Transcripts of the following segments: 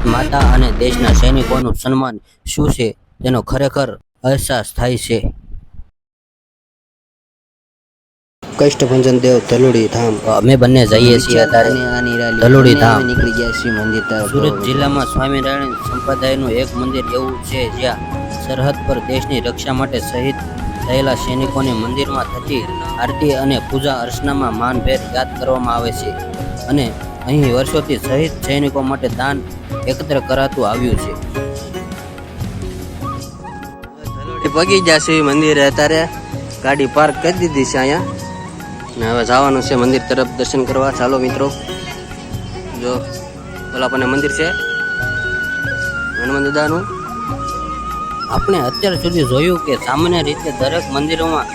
ભારત માતા અને દેશના સૈનિકોનું સન્માન શું છે? તેનો ખરેખર અહેસાસ થાય છે. કષ્ટભંજન દેવ ધલુડી ધામ. અમે બંને જઈએ છીએ અત્યારે ધલુડી ધામ. નીકળી ગયા છીએ મંદિર તરફ. સુરત જિલ્લામાં સ્વામિનારાયણ સંપ્રદાયનું એક મંદિર એવું છે જ્યાં સરહદ પર દેશની રક્ષા માટે શહીદ થયેલા સૈનિકોને મંદિરમાં થતી આરતી અને પૂજા અર્ચનામાં માનભેર યાદ કરવામાં આવે છે. અને અહીં વર્ષોથી શહીદ સૈનિકો માટે દાન એકત્ર કરાતું આવ્યું છે. પગી છે મંદિરે અત્યારે. ગાડી પાર્ક કરી દીધી છે અહીંયા. ને હવે જવાનું છે મંદિર તરફ દર્શન કરવા. ચાલો મિત્રો. જો આપણને મંદિર છે. હનુમાન દાદાનું આપણે અત્યાર સુધી જોયું કે સામાન્ય રીતે દરેક મંદિરોમાં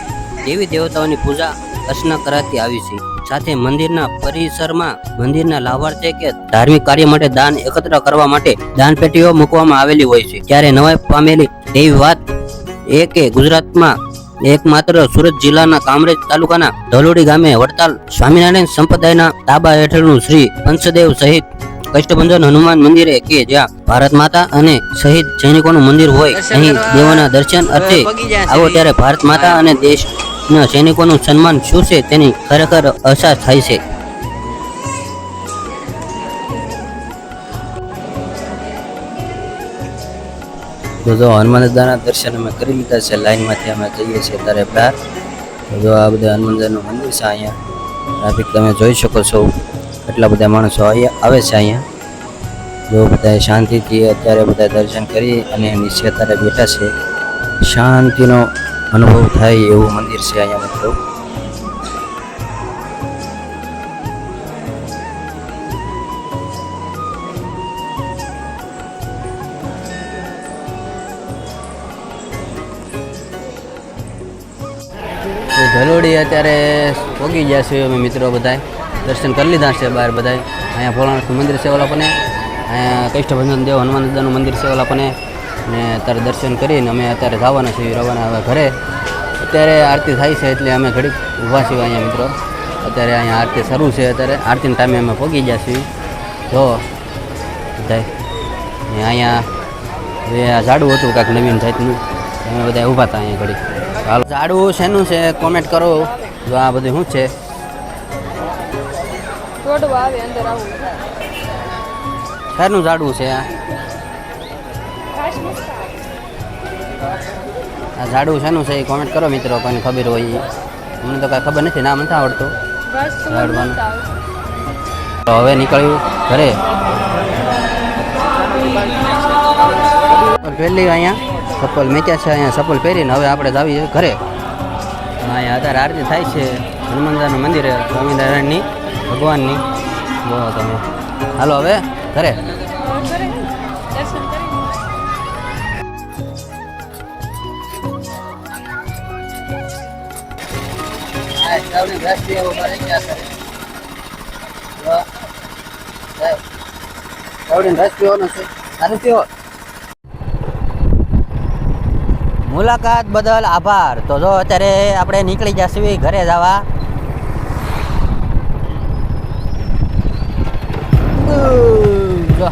દેવી દેવતાઓની પૂજા અર્ચના કરાતી આવી છે. સાથે મંદિરના પરિસરમાં મંદિરના લાભાર્થે કે ધાર્મિક કાર્ય માટે દાન એકત્ર કરવા માટે દાન પેટીઓ મૂકવામાં આવેલી હોય છે. ત્યારે નવાઈ પામેલી એવી વાત એ કે ગુજરાતમાં એકમાત્ર સુરત જિલ્લાના કામરેજ તાલુકાના ધલોડી ગામે વડતાલ સ્વામિનારાયણ સંપ્રદાયના તાબા હેઠળનું શ્રી પંચદેવ સહિત કષ્ટભંજન હનુમાન મંદિરે કે જ્યાં ભારત માતા અને શહીદ સૈનિકોનું મંદિર હોય. અહીં દેવોના દર્શન અર્થે આવો ત્યારે ભારત માતા અને દેશના સૈનિકોનું સન્માન શું છે તેની ખરેખર અસર થાય છે. તો હનુમાન દાદાના દર્શન અમે કરી લીધા છે, લાઈનમાંથી અમે જઈએ છીએ ત્યારે બહાર. જો આ બધા હનુમાન દાદાનું મંદિર છે અહીંયા, ટ્રાફિક તમે જોઈ શકો છો. કેટલા બધા માણસો અહીંયા આવે છે અહીંયા. જો બધા શાંતિથી અત્યારે બધા દર્શન કરી અને નીચે અત્યારે બેઠા છે. શાંતિનો અનુભવ થાય એવું મંદિર છે અહીંયા મિત્રો. ધલોડી અત્યારે પોગી ગયા છે અમે મિત્રો બધાય. દર્શન કરી લીધા છે બહાર બધાય. અહીંયા ભોળાનાથનું મંદિર છે ઓલા પણ અહીંયા કષ્ટભંજન દેવ હનુમાન દાદાનું મંદિર છે ઓલા પણ ને અત્યારે દર્શન કરીને અમે અત્યારે જવાના છીએ રવાના હવે ઘરે. અત્યારે આરતી થાય છે એટલે અમે ઘડીક ઊભા છીએ અહીંયા મિત્રો. અત્યારે અહીંયા આરતી શરૂ છે. અત્યારે આરતીના ટાઈમે અમે પોગી ગયા છીએ. જો બધાય અહીંયા જે આ ઝાડું હતું કાંઈક નવીન જાતનું અમે બધા ઊભા હતા અહીંયા ઘડી હાલો. ઝાડું શેનું છે કોમેન્ટ કરો. જો આ બધું શું છે? શેનું ઝાડું છે આ? આ ઝાડું શેનું છે એ કોમેન્ટ કરો મિત્રો કોઈને ખબર હોય. અમને તો કાંઈ ખબર નથી નામ નથી આવડતું. તો ઝાડવાનું. તો હવે નીકળ્યું ઘરે. પહેલી અહીંયા. ચપ્પલ મેચ્યા છે અહીંયા ચપ્પલ પહેરીને હવે આપણે જાવી ઘરે. અહીંયા અત્યારે આરતી થાય છે હનુમાનદાનું મંદિર સ્વામિનારાયણની ભગવાનની. બહુ તમે. હાલો હવે ઘરે. મુલાકાત બદલ આભાર. તો જો અત્યારે આપણે નીકળી જશું ઘરે જવા. જો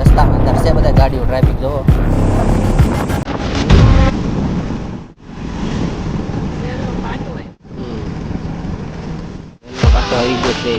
રસ્તામાં અંદર બધા ગાડીઓ ટ્રાફિક જોવો પાટો આવી ગયો છે